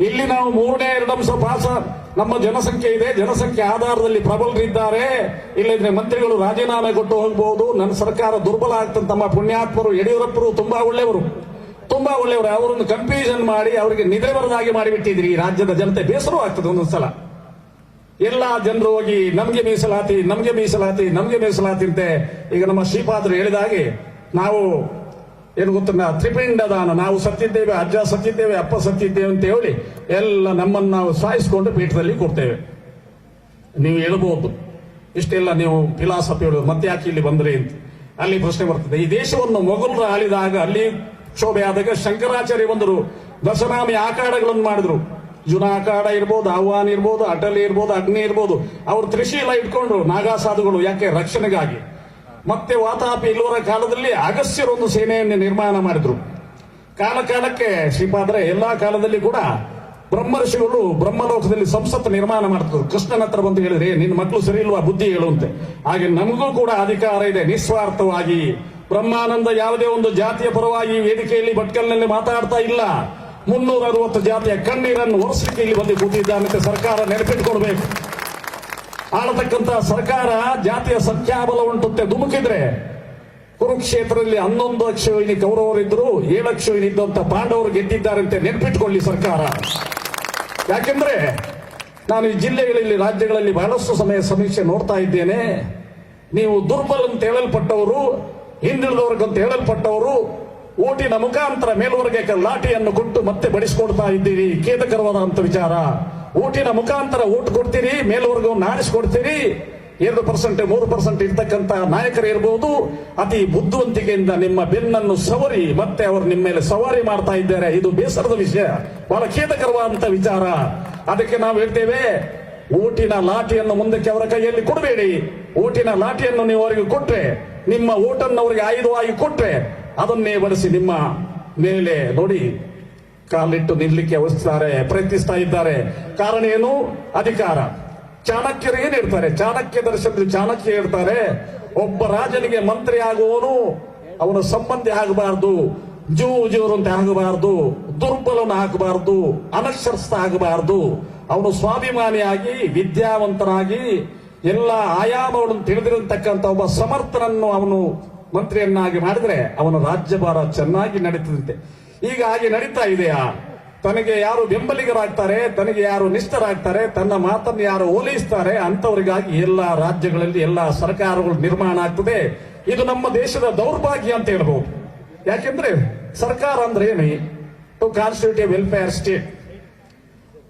ಇಲ್ಲಿ ನಾವು ಮೂರನೇ ಎರಡು ಅಂಶ ಪಾಸ. ನಮ್ಮ ಜನಸಂಖ್ಯೆ ಇದೆ. ಜನಸಂಖ್ಯೆ ಆಧಾರದಲ್ಲಿ ಪ್ರಬಲರಿದ್ದಾರೆ ಇಲ್ಲದ್ರೆ ಮಂತ್ರಿಗಳು ರಾಜೀನಾಮೆ ಕೊಟ್ಟು ಹೋಗಬಹುದು ನನ್ನ ಸರ್ಕಾರ ದುರ್ಬಲ ಆಗ್ತದೆ ನಮ್ಮ ಪುಣ್ಯಾತ್ಮರು, ಯಡಿಯೂರಪ್ಪರು ತುಂಬಾ ಒಳ್ಳೆಯವರು. ತುಂಬಾ ಒಳ್ಳೆಯವರು. ಅವರನ್ನು ಕನ್ಫ್ಯೂಷನ್ ಮಾಡಿ ಅವರಿಗೆ ನಿದ್ರೆ ಬರದಾಗಿ ಮಾಡಿಬಿಟ್ಟಿದ್ರಿ ಈ ರಾಜ್ಯದ ಜನತೆ ಬೇಸರ ಆಗ್ತದೆ ಒಂದೊಂದ್ಸಲ ಎಲ್ಲ ಜನರು ಹೋಗಿ, ನಮ್ಗೆ ಮೀಸಲಾತಿ ನಮ್ಗೆ ಮೀಸಲಾತಿ ನಮ್ಗೆ ಮೀಸಲಾತಿ ಅಂತೆ. ಈಗ ನಮ್ಮ ಶ್ರೀಪಾದರು ಹೇಳಿದ ಹಾಗೆ ನಾವು ಏನು ಗೊತ್ತಾ? ತ್ರಿಪಿಂಡ ದಾನ ನಾವು ಸತ್ತಿದ್ದೇವೆ, ಅಜ್ಜ ಸತ್ತಿದ್ದೇವೆ, ಅಪ್ಪ ಸತ್ತಿದ್ದೇವೆ ಅಂತ ಹೇಳಿ ಎಲ್ಲ ನಮ್ಮನ್ನು ನಾವು ಸಾಯಿಸಿಕೊಂಡು ಪೀಠದಲ್ಲಿ ಕೊಡ್ತೇವೆ. ನೀವು ಹೇಳ್ಬೋದು. ಇಷ್ಟೆಲ್ಲ ನೀವು ಫಿಲಾಸಫಿ ಹೇಳೋದು. ಮತ್ತೆ ಯಾಕೆ ಇಲ್ಲಿ ಬಂದ್ರಿ ಅಂತ. ಅಲ್ಲಿ ಪ್ರಶ್ನೆ ಬರ್ತದೆ. ಈ ದೇಶವನ್ನು ಮೊಘಲರು ಆಳಿದಾಗ ಅಲ್ಲಿ ಕ್ಷೋಭೆ ಆದಾಗ ಶಂಕರಾಚಾರ್ಯ ಬಂದರು. ದಶನಾಮಿ ಆಕಾಡಗಳನ್ನು ಮಾಡಿದ್ರು. ಜುನ ಆಕಾಡ ಇರ್ಬೋದು ಆಹ್ವಾನ ಇರ್ಬೋದು, ಅಟಲ್ ಇರ್ಬೋದು, ಅಗ್ನಿ ಇರ್ಬೋದು. ಅವರು ತ್ರಿಶೀಲ ಇಟ್ಕೊಂಡ್ರು ನಾಗಾ ಸಾಧುಗಳು ಯಾಕೆ? ರಕ್ಷಣೆಗಾಗಿ. ಮತ್ತೆ ವಾತಾಪಿ ಇಲ್ಲವರ ಕಾಲದಲ್ಲಿ ಅಗಸ್ಯರೊಂದು ಸೇನೆಯನ್ನು ನಿರ್ಮಾಣ ಮಾಡಿದ್ರು. ಕಾಲ ಕಾಲಕ್ಕೆ ಶ್ರೀಪಾದ್ರೆ ಎಲ್ಲಾ ಕಾಲದಲ್ಲಿ ಕೂಡ ಬ್ರಹ್ಮರ್ಷಿಗಳು ಬ್ರಹ್ಮಲೋಕದಲ್ಲಿ ಸಂಸತ್ ನಿರ್ಮಾಣ ಮಾಡ್ತಿದ್ರು. ಕೃಷ್ಣನ ಹತ್ರ ಬಂದು ಹೇಳಿದ್ರೆ ನಿನ್ನ ಮಕ್ಕಳು ಸರಿ ಇಲ್ವಾ? ಬುದ್ಧಿ ಹೇಳುವಂತೆ ಹಾಗೆ ನಮಗೂ ಕೂಡ ಅಧಿಕಾರ ಇದೆ, ನಿಸ್ವಾರ್ಥವಾಗಿ. ಬ್ರಹ್ಮಾನಂದ ಯಾವುದೇ ಒಂದು ಜಾತಿಯ ಪರವಾಗಿ ವೇದಿಕೆಯಲ್ಲಿ ಭಟ್ಕಲ್ನಲ್ಲಿ ಮಾತಾಡ್ತಾ ಇಲ್ಲ. ಮುನ್ನೂರ ಅರವತ್ತು ಜಾತಿಯ ಕಣ್ಣೀರನ್ನು ಒರೆಸಲಿಕ್ಕೆ ಇಲ್ಲಿ ಬಂದು ಕೂತಿದ್ದಾನಂತೆ ಸರ್ಕಾರ ನೆನಪಿಟ್ಕೊಡ್ಬೇಕು ಆಳತಕ್ಕಂತ ಸರ್ಕಾರ ಜಾತಿಯ ಸಂಖ್ಯಾಬಲ ಉಂಟುತ್ತೆ. ಧುಮುಕಿದ್ರೆ ಕುರುಕ್ಷೇತ್ರದಲ್ಲಿ ಹನ್ನೊಂದು ಲಕ್ಷ ಯೋಜನೆ ಕೌರವರಿದ್ರು, ಏಳು ಲಕ್ಷ ಯೋಜನೆ ಇದ್ದಂತ ಪಾಂಡವರು ಗೆದ್ದಿದ್ದಾರಂತೆ. ನೆನ್ಪಿಟ್ಕೊಳ್ಳಿ ಸರ್ಕಾರ. ಯಾಕೆಂದ್ರೆ ನಾನು ಈ ಜಿಲ್ಲೆಗಳಲ್ಲಿ, ರಾಜ್ಯಗಳಲ್ಲಿ ಬಹಳಷ್ಟು ಸಮಯ ಸಮೀಕ್ಷೆ ನೋಡ್ತಾ ಇದ್ದೇನೆ. ನೀವು ದುರ್ಬಲ ಅಂತ ಹೇಳಲ್ಪಟ್ಟವರು, ಹಿಂದುಳಿದವರ್ಗಂತ ಹೇಳಲ್ಪಟ್ಟವರು, ಓಟಿನ ಮುಖಾಂತರ ಮೇಲ್ವರ್ಗಕ್ಕೆ ಲಾಠಿಯನ್ನು ಕೊಟ್ಟು ಮತ್ತೆ ಬಡಿಸಿಕೊಡ್ತಾ ಇದ್ದೀರಿ. ಖೇದಕರವಾದಂತ ವಿಚಾರ. ಓಟಿನ ಮುಖಾಂತರ ಊಟ ಕೊಡ್ತೀರಿ ಮೇಲ್ವರ್ಗವನ್ನು ನಾಡಿಸ್ಕೊಡ್ತೀರಿ ಎರಡು ಪರ್ಸೆಂಟ್ ಮೂರು ಪರ್ಸೆಂಟ್ ಇರ್ತಕ್ಕಂತಹ ನಾಯಕರು ಇರಬಹುದು ಅತಿ ಬುದ್ಧಿವಂತಿಕೆಯಿಂದ ನಿಮ್ಮ ಬೆನ್ನನ್ನು ಸವರಿ, ಮತ್ತೆ ಅವರು ನಿಮ್ಮ ಮೇಲೆ ಸವಾರಿ ಮಾಡ್ತಾ ಇದ್ದಾರೆ. ಇದು ಬೇಸರದ ವಿಷಯ. ಬಹಳ ಖೇದಕರವಾದಂತ ವಿಚಾರ. ಅದಕ್ಕೆ ನಾವು ಹೇಳ್ತೇವೆ, ಊಟಿನ ಲಾಠಿಯನ್ನು ಮುಂದಕ್ಕೆ ಅವರ ಕೈಯಲ್ಲಿ ಕೊಡಬೇಡಿ. ಊಟಿನ ಲಾಠಿಯನ್ನು ನೀವು ಅವರಿಗೆ ಕೊಟ್ರೆ, ನಿಮ್ಮ ಊಟನ್ನು ಅವರಿಗೆ ಆಯುಧವಾಗಿ ಕೊಟ್ರೆ, ಅದನ್ನೇ ಬಳಸಿ ನಿಮ್ಮ ಮೇಲೆ ನೋಡಿ. ಕಾಲಿಟ್ಟು ನಿಲ್ಲಕ್ಕೆ ಅವಸ್ತಾರೆ ಪ್ರಯತ್ನಿಸ್ತಾ ಇದ್ದಾರೆ. ಕಾರಣ ಏನು? ಅಧಿಕಾರ. ಚಾಣಕ್ಯರು ಏನ್ ಹೇಳ್ತಾರೆ? ಚಾಣಕ್ಯ ದರ್ಶನದಲ್ಲಿ ಚಾಣಕ್ಯ ಹೇಳ್ತಾರೆ, ಒಬ್ಬ ರಾಜನಿಗೆ ಮಂತ್ರಿ ಆಗುವವನು ಅವನ ಸಂಬಂಧಿ ಆಗಬಾರದು ಜೂ ಜೂರಂತೆ ಆಗಬಾರದು, ದುರ್ಬಲನ ಆಗಬಾರದು, ಅನಕ್ಷರಸ್ಥ ಆಗಬಾರದು. ಅವನು ಸ್ವಾಭಿಮಾನಿಯಾಗಿ ವಿದ್ಯಾವಂತನಾಗಿ ಎಲ್ಲ ಆಯಾಮಗಳನ್ನು ತಿಳಿದಿರತಕ್ಕಂಥ ಒಬ್ಬ ಸಮರ್ಥನನ್ನು ಅವನು ಮಂತ್ರಿಯನ್ನಾಗಿ ಮಾಡಿದ್ರೆ ಅವನ ರಾಜ್ಯಭಾರ ಚೆನ್ನಾಗಿ ನಡೀತದಂತೆ. ಈಗ ಹಾಗೆ ನಡೀತಾ ಇದೆಯಾ? ತನಗೆ ಯಾರು ಬೆಂಬಲಿಗರಾಗ್ತಾರೆ, ತನಗೆ ಯಾರು ನಿಷ್ಠರಾಗ್ತಾರೆ, ತನ್ನ ಮಾತನ್ನು ಯಾರು ಓಲೈಸ್ತಾರೆ ಅಂತವರಿಗಾಗಿ ಎಲ್ಲ ರಾಜ್ಯಗಳಲ್ಲಿ ಎಲ್ಲ ಸರ್ಕಾರಗಳು ನಿರ್ಮಾಣ ಆಗ್ತದೆ. ಇದು ನಮ್ಮ ದೇಶದ ದೌರ್ಭಾಗ್ಯ ಅಂತ ಹೇಳ್ಬಹುದು ಯಾಕೆಂದ್ರೆ ಸರ್ಕಾರ ಅಂದ್ರೆ ಟು ಕಾನ್ಸ್ಟಿಟ್ಯೂಟಿವ್ ವೆಲ್ಫೇರ್ ಸ್ಟೇಟ್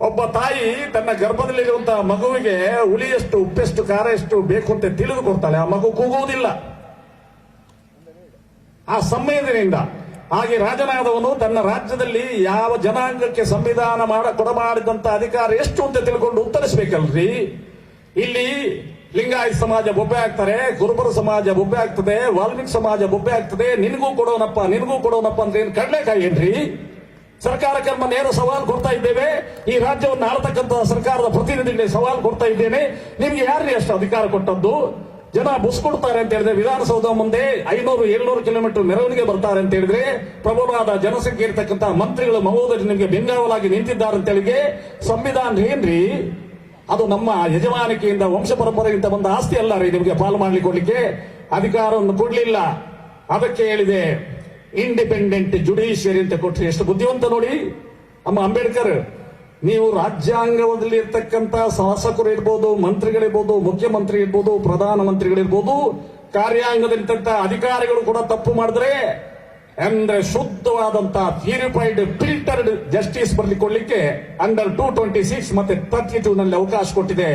ಒಬ್ಬ ತಾಯಿ ತನ್ನ ಗರ್ಭದಲ್ಲಿರುವಂತಹ ಮಗುವಿಗೆ ಹುಳಿಯಷ್ಟು ಉಪ್ಪೆಷ್ಟು ಖಾರ ಎಷ್ಟು ಬೇಕು ಅಂತ ತಿಳಿದುಕೊಡ್ತಾಳೆ ಆ ಮಗು ಕೂಗುವುದಿಲ್ಲ. ಆ ಸಂವೇದನೆಯಿಂದ. ಹಾಗೆ ರಾಜನಾದವನು ತನ್ನ ರಾಜ್ಯದಲ್ಲಿ ಯಾವ ಜನಾಂಗಕ್ಕೆ ಸಂವಿಧಾನ ಮಾಡ ಕೊಡಮಾಡಿದಂತ ಅಧಿಕಾರ ಎಷ್ಟು ಅಂತ ತಿಳ್ಕೊಂಡು ಉತ್ತರಿಸಬೇಕಲ್ರಿ? ಇಲ್ಲಿ ಲಿಂಗಾಯತ್ ಸಮಾಜ ಬೊಬ್ಬೆ ಆಗ್ತಾರೆ, ಗುರುಬರ ಸಮಾಜ ಬೊಬ್ಬೆ ಆಗ್ತದೆ, ವಾಲ್ಮೀಕಿ ಸಮಾಜ ಬೊಬ್ಬೆ ಆಗ್ತದೆ, ನಿನಗೂ ಕೊಡೋನಪ್ಪ ನಿನಗೂ ಕೊಡೋನಪ್ಪ ಅಂದ್ರೆ ಏನ್ ಕಡ್ಲೆಕಾಯಿ ಏನ್ರಿ? ಸರ್ಕಾರಕ್ಕೆ ನಮ್ಮ ನೇರ ಸವಾಲು ಕೊಡ್ತಾ ಇದ್ದೇವೆ, ಈ ರಾಜ್ಯವನ್ನು ಆಳತಕ್ಕಂತಹ ಸರ್ಕಾರದ ಪ್ರತಿನಿಧಿಗಳಿಗೆ ಸವಾಲು ಕೊಡ್ತಾ ಇದ್ದೇನೆ. ನಿಮ್ಗೆ ಯಾರ್ರೀ ಅಷ್ಟು ಅಧಿಕಾರ ಕೊಟ್ಟದ್ದು? ಜನ ಬುಸ್ಕೊಡ್ತಾರೆ ಅಂತ ಹೇಳಿದ್ರೆ ವಿಧಾನಸೌಧ ಮುಂದೆ ಐನೂರು, ಏಳ್ನೂರು ಕಿಲೋಮೀಟರ್ ಮೆರವಣಿಗೆ ಬರ್ತಾರೆ ಅಂತ ಹೇಳಿದ್ರೆ ಪ್ರಬಲವಾದ ಜನಸಂಖ್ಯೆ ಇರ್ತಕ್ಕಂಥ ಮಂತ್ರಿಗಳು ಮಹೋದರಿ ನಿಮಗೆ ಬೆಂಗಾವಲಾಗಿ ನಿಂತಿದ್ದಾರೆ ಅಂತ ಹೇಳಿಗೆ ಸಂವಿಧಾನ ಏನ್ರಿ? ಅದು ನಮ್ಮ ಯಜಮಾನಿಕೆಯಿಂದ, ವಂಶ ಪರಂಪರೆಗಿಂತ ಬಂದ ಆಸ್ತಿ ಅಲ್ಲ ರೀ ನಿಮಗೆ ಪಾಲು ಮಾಡ್ಲಿಕ್ಕೆ ಅಧಿಕಾರವನ್ನು ಕೊಡ್ಲಿಲ್ಲ. ಅದಕ್ಕೆ ಹೇಳಿದೆ ಇಂಡಿಪೆಂಡೆಂಟ್ ಜುಡಿಷಿಯರಿ ಅಂತ ಕೊಟ್ರಿ. ಎಷ್ಟು ಬುದ್ಧಿವಂತ ನೋಡಿ. ನಮ್ಮ ಅಂಬೇಡ್ಕರ್ ನೀವು ರಾಜ್ಯಾಂಗದಲ್ಲಿ ಇರ್ತಕ್ಕಂಥ ಶಾಸಕರು ಇರ್ಬೋದು, ಮಂತ್ರಿಗಳಿರ್ಬೋದು, ಮುಖ್ಯಮಂತ್ರಿ ಇರ್ಬೋದು ಪ್ರಧಾನಮಂತ್ರಿಗಳಿರ್ಬೋದು ಕಾರ್ಯಾಂಗದಲ್ಲಿರ್ತಕ್ಕಂಥ ಅಧಿಕಾರಿಗಳು ಕೂಡ ತಪ್ಪು ಮಾಡಿದ್ರೆ ಅಂದ್ರೆ ಶುದ್ಧವಾದಂತ ಪ್ಯೂರಿಫೈಡ್ ಫಿಲ್ಟರ್ಡ್ ಜಸ್ಟಿಸ್ ಬರ್ಲಿಕ್ಕೆ ಅಂಡರ್ ಟೂ ಟ್ವೆಂಟಿ ಸಿಕ್ಸ್ ಮತ್ತೆ ತರ್ಟಿ ಟೂ ನಲ್ಲಿ ಅವಕಾಶ ಕೊಟ್ಟಿದೆ.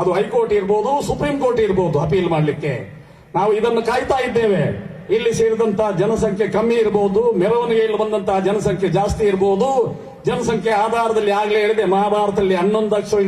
ಅದು ಹೈಕೋರ್ಟ್ ಇರ್ಬೋದು, ಸುಪ್ರೀಂ ಕೋರ್ಟ್ ಇರ್ಬೋದು ಅಪೀಲ್ ಮಾಡಲಿಕ್ಕೆ. ನಾವು ಇದನ್ನು ಕಾಯ್ತಾ ಇದ್ದೇವೆ. ಇಲ್ಲಿ ಸೇರಿದಂತ ಜನಸಂಖ್ಯೆ ಕಮ್ಮಿ ಇರಬಹುದು ಮೆರವಣಿಗೆಯಲ್ಲಿ ಬಂದಂತಹ ಜನಸಂಖ್ಯೆ ಜಾಸ್ತಿ ಇರಬಹುದು ಜನಸಂಖ್ಯೆ ಆಧಾರದಲ್ಲಿ ಆಗ್ಲೇ ಹೇಳಿದೆ ಮಹಾಭಾರತದಲ್ಲಿ ಹನ್ನೊಂದು ಅಕ್ಷರ